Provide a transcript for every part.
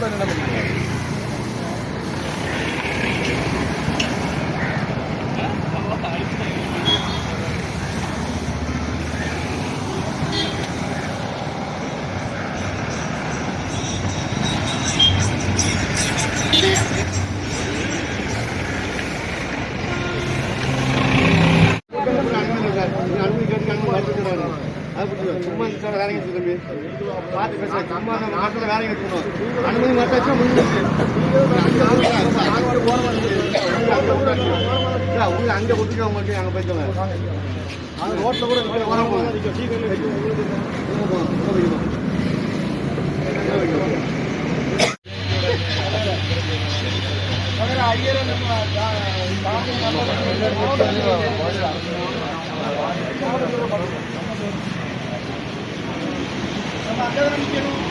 కూడా నిన్న நாட்டில் வேலைக்கு தம்பி. பார்த்து பேசுகிறேன் நம்ம நாட்டில் வேலைக்கு எடுத்துக்கணும். அனுமதி மட்டும் உங்களுக்கு அங்கே ஒத்துக்க உங்களுக்கு அங்கே போய்க்கோங்க அது ரோட்டில் கூட உரம் ஐயரை நம்ம 大家都能接住。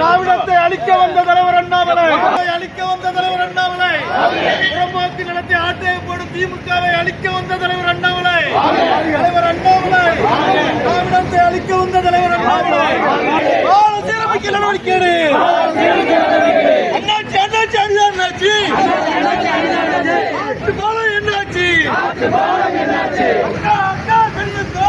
திராவிடத்தை அழிக்க வந்த தலைவர் அண்ணாமலை. அழிக்க வந்த தலைவர் அண்ணாமலை. புறம்போக்கு ஆட்டை போடு திமுகவை அழிக்க வந்த தலைவர் அண்ணாமலை. தலைவர் அண்ணாமலை. திராவிடத்தை அழிக்க வந்த தலைவர் அண்ணாமலை. சீரமைக்க நடவடிக்கை எடு. அண்ணாச்சி அண்ணாச்சி அண்ணாச்சி. ஆட்டு பாலம் என்னாச்சு? அண்ணா அண்ணா கையெழுத்தா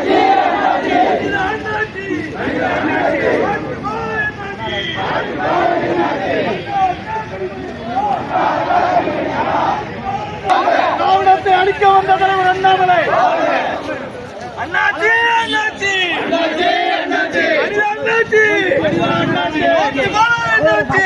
திராவிடத்தை அழிக்க வந்த தலைவர் அண்ணாமலை அண்ணாச்சி அண்ணாச்சி அண்ணாச்சி அண்ணாச்சி அண்ணாச்சி அண்ணாச்சி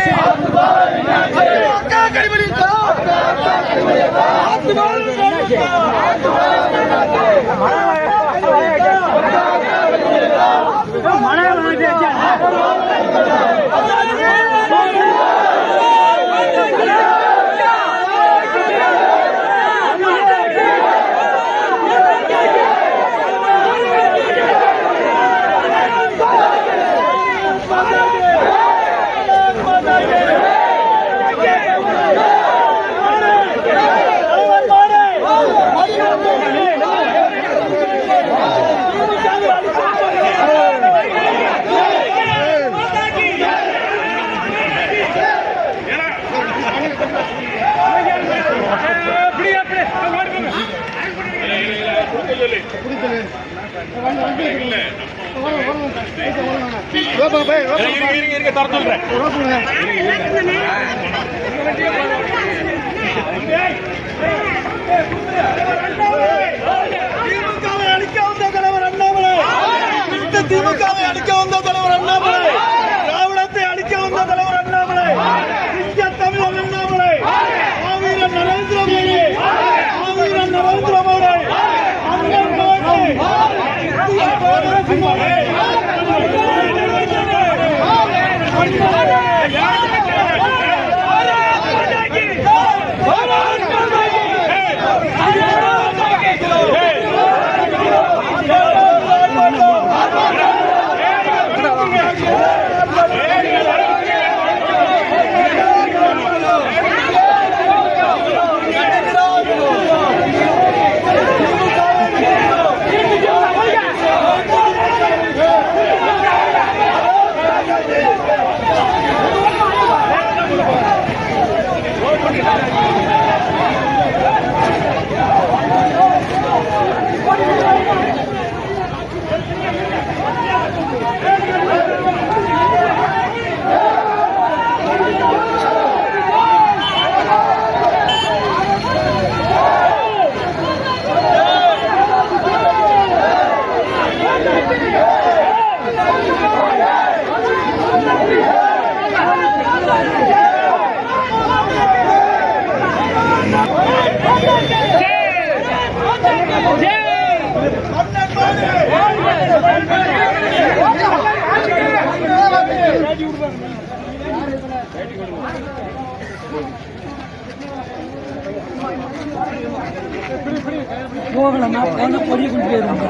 திமுகவை அழிக்க வந்த தலைவர் அண்ணாமலை இந்த திமுகவை அழிக்க வந்த தலைவர் அண்ணாமலை திராவிடத்தை அழிக்க வந்த தலைவர் அண்ணாமலை இந்திய தமிழர் அண்ணாமலை மாவீரன் நரேந்திர மோடி மாவீரன் நரேந்திர மோடி அண்ணன் மோடி இந்திய காங்கிரஸ் மோடி அண்ணன் போகலன்னா போன பொடி கொண்டு போயிருந்தாங்க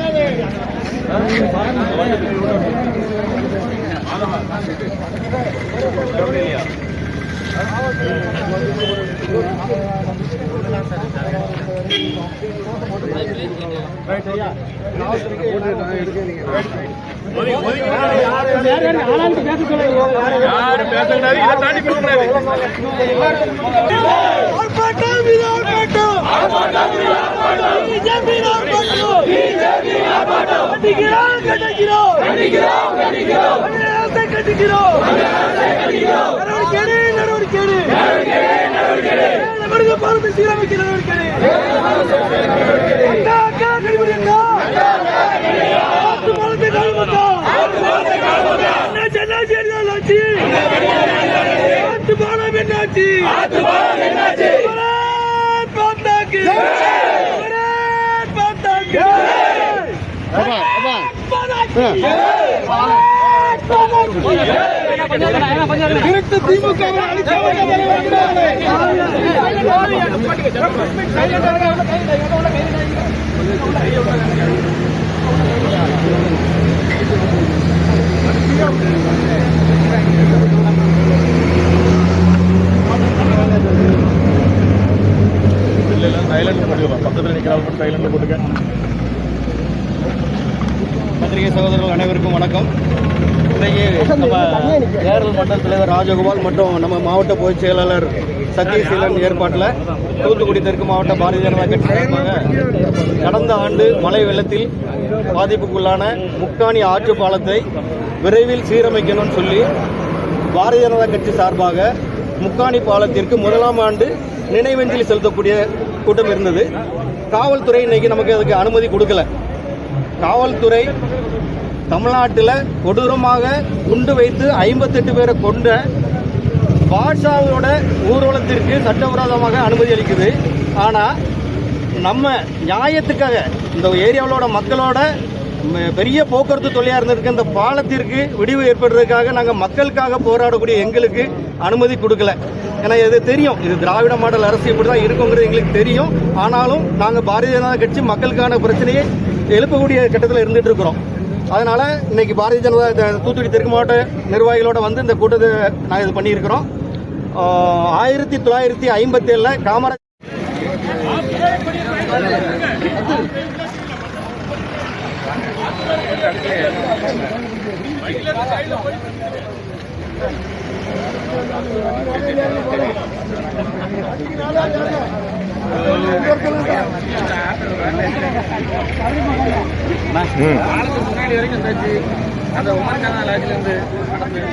ஆர்ப்பாட்டம் இது ஆர்ப்பாட்டம். பிஜேபி ஆர்ப்பாட்டம். கண்டிக்கிறோம் கண்டிக்கிறோம் தமிழகத்தை கண்டிக்கிறோம் நடவடிக்கை எடு, நடவடிக்கை எடு. தமிழக பாரத சீரமைக்க நடவடிக்கை. அக்கா, அக்கா, கனிமொழி அக்கா. ஆத்து பாலத்தை காணுமக்கா. என்னாச்சு, என்னாச்சு, என்னாச்சு? ஆத்து பாலம் என்னாச்சு? பாரத் மாதாக்கு பாரத் திருட்டு திமுக பத்திரிகை சகோதரர்கள் அனைவருக்கும் வணக்கம். இன்றைக்கு நம்ம ஏரல் மண்டல தலைவர் ராஜகோபால் மற்றும் நம்ம மாவட்ட பொதுச் செயலாளர் சத்யசீலன் ஏற்பாட்டில் தூத்துக்குடி தெற்கு மாவட்ட பாரதிய ஜனதா கட்சி சார்பாக கடந்த ஆண்டு மழை வெள்ளத்தில் பாதிப்புக்குள்ளான முக்காணி ஆற்று பாலத்தை விரைவில் சீரமைக்கணும்னு சொல்லி பாரதிய ஜனதா கட்சி சார்பாக முக்காணி பாலத்திற்கு முதலாம் ஆண்டு நினைவஞ்சலி செலுத்தக்கூடிய கூட்டம் இருந்தது. காவல்துறை இன்னைக்கு நமக்கு அதுக்கு அனுமதி கொடுக்கல. காவல்துறை தமிழ்நாட்டில் கொடூரமாக குண்டு வைத்து ஐம்பத்தெட்டு பேரை கொண்ட பாட்ஷாவோட ஊர்வலத்திற்கு சட்டவிரோதமாக அனுமதி அளிக்குது. ஆனால் நம்ம நியாயத்துக்காக இந்த ஏரியாவோட மக்களோட பெரிய போக்குவரத்து தொல்லையாக இருந்திருக்க. இந்த பாலத்திற்கு விடிவு ஏற்படுறதுக்காக நாங்கள் மக்களுக்காக போராடக்கூடிய எங்களுக்கு அனுமதி கொடுக்கல. ஏன்னா இது தெரியும். இது திராவிட மாடல் அரசு இப்படி தான் இருக்குங்கிறது எங்களுக்கு தெரியும். ஆனாலும் நாங்கள் பாரதிய ஜனதா கட்சி மக்களுக்கான பிரச்சனையை எழுப்பக்கூடிய கட்டத்தில் இருந்துட்டு இருக்கிறோம். அதனால் இன்னைக்கு பாரதிய ஜனதா த- தூத்துக்குடி தெற்கு மாவட்ட நிர்வாகிகளோட வந்து இந்த கூட்டத்தை நாங்கள் இது பண்ணியிருக்கிறோம். ஆயிரத்தி தொள்ளாயிரத்தி ஐம்பத்தேழில் காமராஜ் முன்னாடி வரைக்கும் அந்த உமர்கான லாட்ஜிலேருந்து நடந்து